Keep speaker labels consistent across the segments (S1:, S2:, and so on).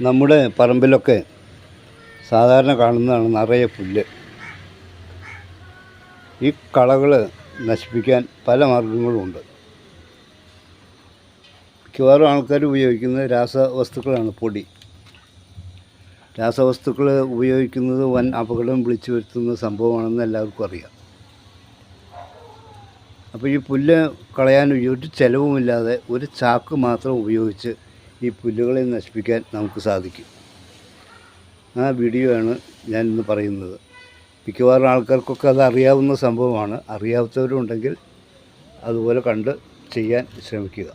S1: നമ്മുടെ പറമ്പിലൊക്കെ സാധാരണ കാണുന്നതാണ് നിറയെ പുല്ല്. ഈ കളകൾ നശിപ്പിക്കാൻ പല മാർഗങ്ങളുമുണ്ട്. മിക്കവാറും ആൾക്കാർ ഉപയോഗിക്കുന്നത് രാസവസ്തുക്കളാണ് പൊടി. രാസവസ്തുക്കൾ ഉപയോഗിക്കുന്നത് വൻ അപകടം വിളിച്ചു വരുത്തുന്ന സംഭവമാണെന്ന് എല്ലാവർക്കും അറിയാം. അപ്പോൾ ഈ പുല്ല് കളയാൻ ഒരു ചിലവുമില്ലാതെ ഒരു ചാക്ക് മാത്രം ഉപയോഗിച്ച് ഈ പുല്ലുകളെ നശിപ്പിക്കാൻ നമുക്ക് സാധിക്കും. ആ വീഡിയോ ആണ് ഞാൻ ഇന്ന് പറയുന്നത്. മിക്കവാറും ആൾക്കാർക്കൊക്കെ അത് അറിയാവുന്ന സംഭവമാണ്. അറിയാത്തവരുണ്ടെങ്കിൽ അതുപോലെ കണ്ട് ചെയ്യാൻ ശ്രമിക്കുക.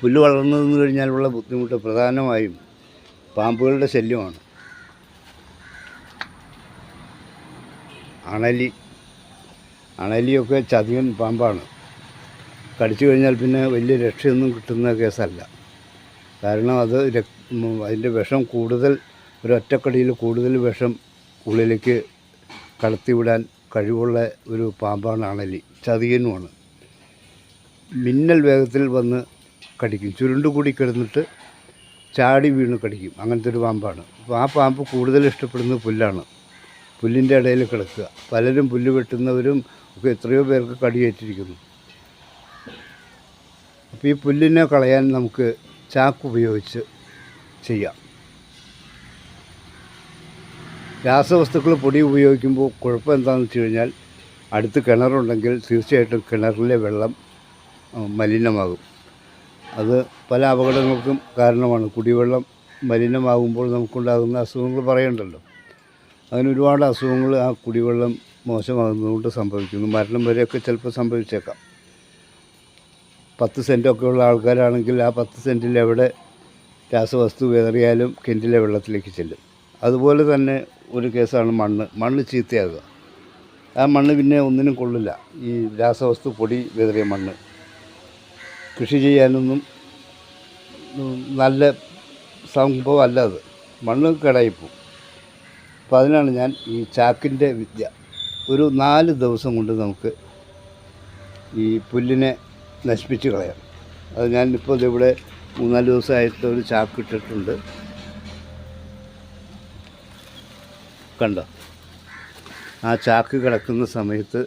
S1: പുല്ല് വളർന്നു കഴിഞ്ഞാലുള്ള ബുദ്ധിമുട്ട് പ്രധാനമായും പാമ്പുകളുടെ ശല്യമാണ്. അണലി അണലിയൊക്കെ ചതിയൻ പാമ്പാണ്. കടിച്ചു കഴിഞ്ഞാൽ പിന്നെ വലിയ രക്ഷയൊന്നും കിട്ടുന്ന കേസല്ല. കാരണം അത് അതിന്റെ വിഷം കൂടുതൽ ഒരൊറ്റക്കടിയിൽ കൂടുതൽ വിഷം ഉള്ളിലേക്ക് കടത്തിവിടാൻ കഴിവുള്ള ഒരു പാമ്പാണ് അണലി ചതിയനുമാണ്. മിന്നൽ വേഗത്തിൽ വന്ന് കടിക്കും. ചുരുണ്ട് കൂടി കിടന്നിട്ട് ചാടി വീണ് കടിക്കും. അങ്ങനത്തെ ഒരു പാമ്പാണ്. അപ്പോൾ ആ പാമ്പ് കൂടുതൽ ഇഷ്ടപ്പെടുന്നത് പുല്ലാണ്. പുല്ലിന്റെ ഇടയിൽ കിടക്കുക. പലരും പുല്ല് വെട്ടുന്നവരും ഒക്കെ എത്രയോ പേർക്ക് കടിയേറ്റിരിക്കുന്നു. ഈ പുല്ലിനെ കളയാൻ നമുക്ക് ചാക്ക് ഉപയോഗിച്ച് ചെയ്യാം. രാസവസ്തുക്കൾ പൊടി ഉപയോഗിക്കുമ്പോൾ കുഴപ്പം എന്താണെന്ന് വെച്ച് കഴിഞ്ഞാൽ അടുത്ത് കിണറുണ്ടെങ്കിൽ തീർച്ചയായിട്ടും കിണറിലെ വെള്ളം മലിനമാകും. അത് പല അപകടങ്ങൾക്കും കാരണമാണ്. കുടിവെള്ളം മലിനമാകുമ്പോൾ നമുക്കുണ്ടാകുന്ന അസുഖങ്ങൾ പറയണ്ടല്ലോ. അങ്ങനെ ഒരുപാട് അസുഖങ്ങൾ ആ കുടിവെള്ളം മോശമാകുന്നതുകൊണ്ട് സംഭവിക്കുന്നു. മരണം വരെയൊക്കെ ചിലപ്പോൾ സംഭവിച്ചേക്കാം. പത്ത് സെന്റൊക്കെ ഉള്ള ആൾക്കാരാണെങ്കിൽ ആ പത്ത് സെന്റിൽ എവിടെ രാസവസ്തു വേറിയാലും കിണറ്റിലെ വെള്ളത്തിലേക്ക് ചെല്ലും. അതുപോലെ തന്നെ ഒരു കേസാണ് മണ്ണ്. മണ്ണ് ചീത്തയാകുക. ആ മണ്ണ് പിന്നെ ഒന്നിനും കൊള്ളില്ല. ഈ രാസവസ്തു പൊടി വേറിയ മണ്ണ്. കൃഷി ചെയ്യാനൊന്നും നല്ല സംഭവമല്ല അത്. മണ്ണ് കേടായിപ്പോവും. അപ്പോൾ അതിനാണ് ഞാൻ ഈ ചാക്കിന്റെ വിദ്യ. ഒരു നാല് ദിവസം കൊണ്ട് നമുക്ക് ഈ പുല്ലിനെ നശിപ്പിച്ച് കളയാം. അത് ഞാനിപ്പോൾ ഇവിടെ മൂന്നാൽ ദിവസമായിട്ട് ഒരു ചാക്ക് ഇട്ടിട്ടുണ്ട്. കണ്ടോ? ആ ചാക്ക് കിടക്കുന്ന സമയത്ത്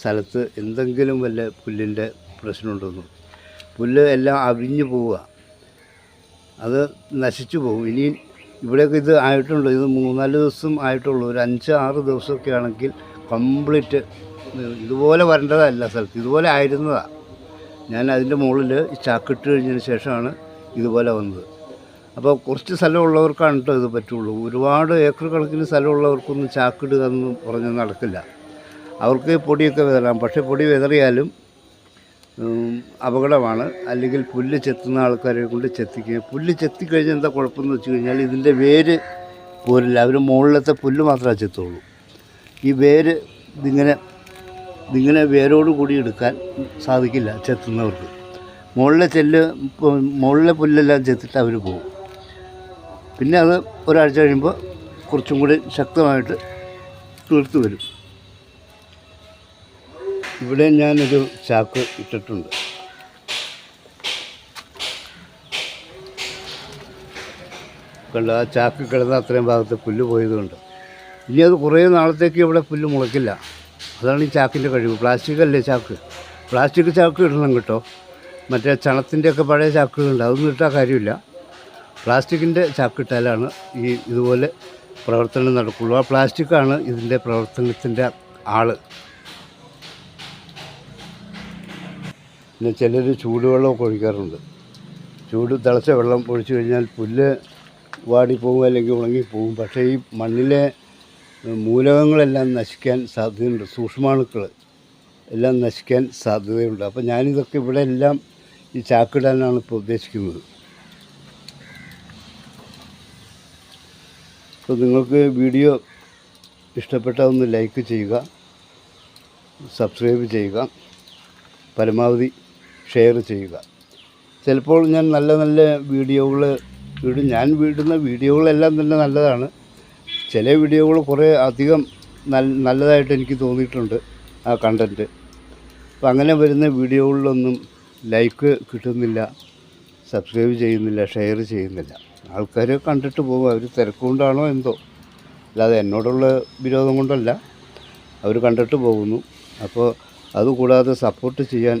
S1: സ്ഥലത്ത് എന്തെങ്കിലും വല്ല പുല്ലിന്റെ പ്രശ്നമുണ്ടെന്നു പുല്ല് എല്ലാം അവിഞ്ഞു പോവുക. അത് നശിച്ചു പോകും. ഇനി ഇവിടെയൊക്കെ ഇത് ആയിട്ടുള്ളൂ ഇത് മൂന്നാൽ ദിവസം ആയിട്ടുള്ളൂ. ഒരു അഞ്ച് ആറ് ദിവസമൊക്കെ ആണെങ്കിൽ കംപ്ലീറ്റ് ഇതുപോലെ വരേണ്ടതല്ല സ്ഥലത്ത്. ഇതുപോലെ ആയിരുന്നതാണ് ഞാൻ അതിന്റെ മുകളിൽ ചാക്കിട്ട് കഴിഞ്ഞതിന് ശേഷമാണ് ഇതുപോലെ വന്നത്. അപ്പോൾ കുറച്ച് സ്ഥലമുള്ളവർക്കാണ് കേട്ടോ ഇത് പറ്റുള്ളൂ. ഒരുപാട് ഏക്കർ കണക്കിന് സ്ഥലമുള്ളവർക്കൊന്നും ചാക്കിടുക എന്ന് പറഞ്ഞ് നടക്കില്ല. അവർക്ക് പൊടിയൊക്കെ വിതറാം. പക്ഷേ പൊടി വിതറിയാലും അപകടമാണ്. അല്ലെങ്കിൽ പുല്ല് ചെത്തുന്ന ആൾക്കാരെ കൊണ്ട് ചെത്തിക്കുക. പുല്ല് ചെത്തിക്കഴിഞ്ഞാൽ എന്താ കുഴപ്പമെന്ന് വെച്ച് കഴിഞ്ഞാൽ ഇതിന്റെ വേര് പോരില്ല. അവർ മുകളിലത്തെ പുല്ല് മാത്രമേ ചെത്തുള്ളൂ. ഈ വേര് ഇതിങ്ങനെ ഇതിങ്ങനെ വേരോട് കൂടി എടുക്കാൻ സാധിക്കില്ല ചെത്തുന്നവർക്ക്. മുകളിലെ ചെല്ല് മുകളിലെ പുല്ലെല്ലാം ചെത്തിട്ട് അവർ പോകും. പിന്നെ അത് ഒരാഴ്ച കഴിയുമ്പോൾ കുറച്ചും കൂടി ശക്തമായിട്ട് തീർത്ത് വരും. ഇവിടെ ഞാനൊരു ചാക്ക് ഇട്ടിട്ടുണ്ട്. കണ്ടോ? ആ ചാക്ക് കിടന്ന അത്രയും ഭാഗത്ത് പുല്ല് പോയതുകൊണ്ട്. ഇനി അത് കുറേ നാളത്തേക്ക് ഇവിടെ പുല്ല് മുളയ്ക്കില്ല. അതാണ് ഈ ചാക്കിന്റെ കഴിവ്. പ്ലാസ്റ്റിക് അല്ലേ ചാക്ക്? പ്ലാസ്റ്റിക് ചാക്ക് ഇടണം കേട്ടോ. മറ്റേ ചണത്തിന്റെയൊക്കെ പഴയ ചാക്കുകളുണ്ട്. അതൊന്നും ഇട്ടാൽ കാര്യമില്ല. പ്ലാസ്റ്റിക്കിന്റെ ചാക്കിട്ടാലാണ് ഈ ഇതുപോലെ പ്രവർത്തനം നടക്കുള്ളൂ. ആ പ്ലാസ്റ്റിക്കാണ് ഇതിന്റെ പ്രവർത്തനത്തിന്റെ ആൾ. പിന്നെ ചിലർ ചൂടുവെള്ളമൊക്കെ ഒഴിക്കാറുണ്ട്. ചൂട് തിളച്ച വെള്ളം ഒഴിച്ചു കഴിഞ്ഞാൽ പുല്ല് വാടിപ്പോകും അല്ലെങ്കിൽ ഉണങ്ങിപ്പോകും പക്ഷേ ഈ മണ്ണിലെ മൂലകങ്ങളെല്ലാം നശിക്കാൻ സാധ്യതയുണ്ട്. സൂക്ഷ്മാണുക്കൾ എല്ലാം നശിക്കാൻ സാധ്യതയുണ്ട്. അപ്പോൾ ഞാനിതൊക്കെ ഇവിടെ എല്ലാം ഈ ചാക്കിടാനാണ് ഇപ്പോൾ ഉദ്ദേശിക്കുന്നത്. അപ്പോൾ നിങ്ങൾക്ക് വീഡിയോ ഇഷ്ടപ്പെട്ടാൽ ഒന്ന് ലൈക്ക് ചെയ്യുക സബ്സ്ക്രൈബ് ചെയ്യുക പരമാവധി ഷെയർ ചെയ്യുക. ചിലപ്പോൾ ഞാൻ നല്ല നല്ല വീഡിയോകൾ ഇടും. ഞാൻ വീടുന്ന വീഡിയോകളെല്ലാം തന്നെ നല്ലതാണ്. ചില വീഡിയോകൾ കുറേ അധികം നല്ല നല്ലതായിട്ട് എനിക്ക് തോന്നിയിട്ടുണ്ട് ആ കണ്ടന്റ് അപ്പം അങ്ങനെ വരുന്ന വീഡിയോകളിലൊന്നും ലൈക്ക് കിട്ടുന്നില്ല സബ്സ്ക്രൈബ് ചെയ്യുന്നില്ല ഷെയർ ചെയ്യുന്നില്ല. ആൾക്കാർ കണ്ടിട്ട് പോകും അവർ തിരക്കുകൊണ്ടാണോ എന്തോ. അല്ലാതെ എന്നോടുള്ള വിരോധം കൊണ്ടല്ല അവർ കണ്ടിട്ട് പോകുന്നു. അപ്പോൾ അതുകൂടാതെ സപ്പോർട്ട് ചെയ്യാൻ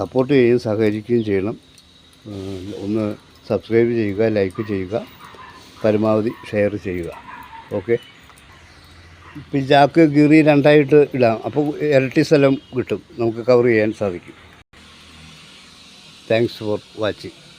S1: സപ്പോർട്ട് ചെയ്യുകയും സഹകരിക്കുകയും ചെയ്യണം. ഒന്ന് സബ്സ്ക്രൈബ് ചെയ്യുക ലൈക്ക് ചെയ്യുക. പരമാവധി ഷെയർ ചെയ്യുക. ഓക്കെ? ഇപ്പം ചാക്ക് ഗിറി രണ്ടായിട്ട് ഇടാം. അപ്പോൾ ഇരട്ടി സ്ഥലം കിട്ടും. നമുക്ക് കവർ ചെയ്യാൻ സാധിക്കും. Thanks for watching